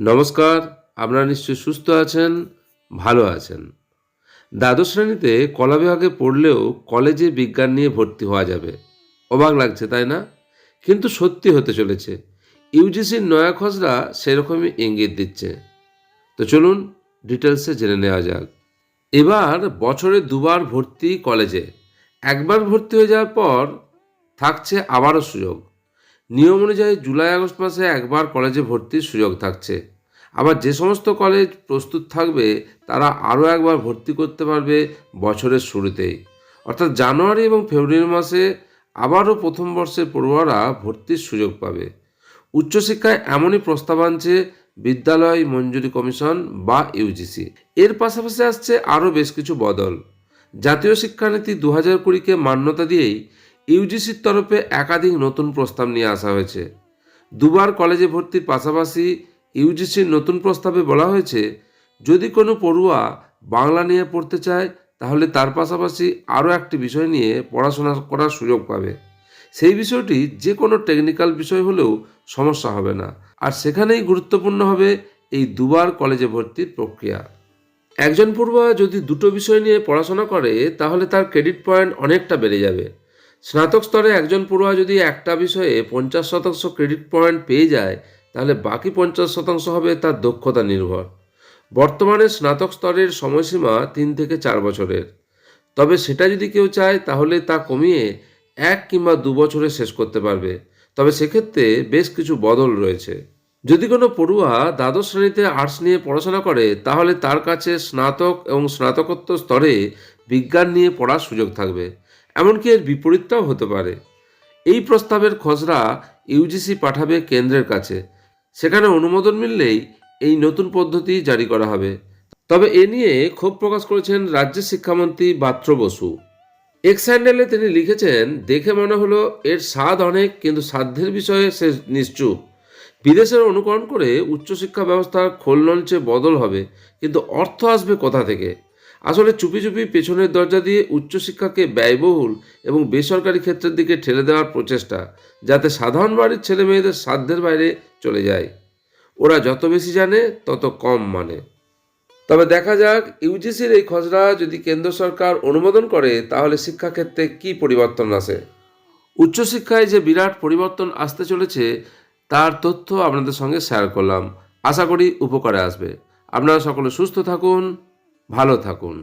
নমস্কার, আপনারা নিশ্চয়ই সুস্থ আছেন, ভালো আছেন। দ্বাদশ শ্রেণীতে কলা বিভাগে পড়লেও কলেজে বিজ্ঞান নিয়ে ভর্তি হওয়া যাবে। অবাক লাগছে, তাই না? কিন্তু সত্যি হতে চলেছে। ইউজিসির নয়া খসড়া সেরকমই ইঙ্গিত দিচ্ছে। তো চলুন ডিটেলসে জেনে নেওয়া যাক। এবার বছরে দুবার ভর্তি কলেজে। একবার ভর্তি হয়ে যাওয়ার পর থাকছে আবারও সুযোগ। নিয়ম অনুযায়ী জুলাই আগস্ট মাসে একবার কলেজে ভর্তির সুযোগ থাকছে। আবার যে সমস্ত কলেজ প্রস্তুত থাকবে, তারা আরও একবার ভর্তি করতে পারবে বছরের শুরুতেই। অর্থাৎ জানুয়ারি এবং ফেব্রুয়ারি মাসে আবারও প্রথম বর্ষের পড়ুয়ারা ভর্তির সুযোগ পাবে। উচ্চশিক্ষায় এমনই প্রস্তাব আনছে বিদ্যালয় মঞ্জুরি কমিশন বা ইউজিসি এর পাশাপাশি আসছে আরও বেশ কিছু বদল। জাতীয় শিক্ষানীতি দু হাজার কুড়িকে মান্যতা দিয়েই ইউজিসির তরফে একাধিক নতুন প্রস্তাব নিয়ে আসা হয়েছে। দুবার কলেজে ভর্তির পাশাপাশি ইউজিসির নতুন প্রস্তাবে বলা হয়েছে, যদি কোনো পড়ুয়া বাংলা নিয়ে পড়তে চায়, তাহলে তার পাশাপাশি আরও একটি বিষয় নিয়ে পড়াশোনা করার সুযোগ পাবে। সেই বিষয়টি যে কোনো টেকনিক্যাল বিষয় হলেও সমস্যা হবে না। আর সেখানেই গুরুত্বপূর্ণ হবে এই দুবার কলেজে ভর্তির প্রক্রিয়া। একজন পড়ুয়া যদি দুটো বিষয় নিয়ে পড়াশোনা করে, তাহলে তার ক্রেডিট পয়েন্ট অনেকটা বেড়ে যাবে। স্নাতক স্তরে একজন পড়ুয়া যদি একটা বিষয়ে পঞ্চাশ শতাংশ ক্রেডিট পয়েন্ট পেয়ে যায়, তাহলে বাকি পঞ্চাশ শতাংশ হবে তার দক্ষতা নির্ভর। বর্তমানে স্নাতক স্তরের সময়সীমা তিন থেকে চার বছরের। তবে সেটা যদি কেউ চায়, তাহলে তা কমিয়ে এক কিংবা দু বছরে শেষ করতে পারবে। তবে সেক্ষেত্রে বেশ কিছু বদল রয়েছে। যদি কোনো পড়ুয়া দ্বাদশ শ্রেণীতে আর্টস নিয়ে পড়াশোনা করে, তাহলে তার কাছে স্নাতক এবং স্নাতকোত্তর স্তরে বিজ্ঞান নিয়ে পড়ার সুযোগ থাকবে। এমনকি এর বিপরীতটাও হতে পারে। এই প্রস্তাবের খসড়া ইউজিসি পাঠাবে কেন্দ্রের কাছে। সেখানে অনুমোদন মিললেই এই নতুন পদ্ধতি জারি করা হবে। তবে এ নিয়ে ক্ষোভ প্রকাশ করেছেন রাজ্যের শিক্ষামন্ত্রী বাত্র বসু। এক্স হ্যান্ডেলে তিনি লিখেছেন, দেখে মনে হলো এর স্বাদ অনেক, কিন্তু সাধ্যের বিষয়ে সে নিশ্চুপ। বিদেশের অনুকরণ করে উচ্চশিক্ষা ব্যবস্থার খোলনলচে বদল হবে, কিন্তু অর্থ আসবে কোথা থেকে? আসলে চুপি চুপি পেছনের দরজা দিয়ে উচ্চশিক্ষাকে ব্যয়বহুল এবং বেসরকারি ক্ষেত্রের দিকে ঠেলে দেওয়ার প্রচেষ্টা, যাতে সাধারণ বাড়ির ছেলে মেয়েদের সাধ্যের বাইরে চলে যায়। ওরা যত বেশি জানে, তত কম মানে। তবে দেখা যাক, ইউজিসির এই খসড়া যদি কেন্দ্র সরকার অনুমোদন করে, তাহলে শিক্ষাক্ষেত্রে কি পরিবর্তন আসে? উচ্চশিক্ষায় যে বিরাট পরিবর্তন আসতে চলেছে, তার তথ্য আপনাদের সঙ্গে শেয়ার করলাম। আশা করি উপকারে আসবে। আপনারা সকলে সুস্থ থাকুন। ভালো থাকুন।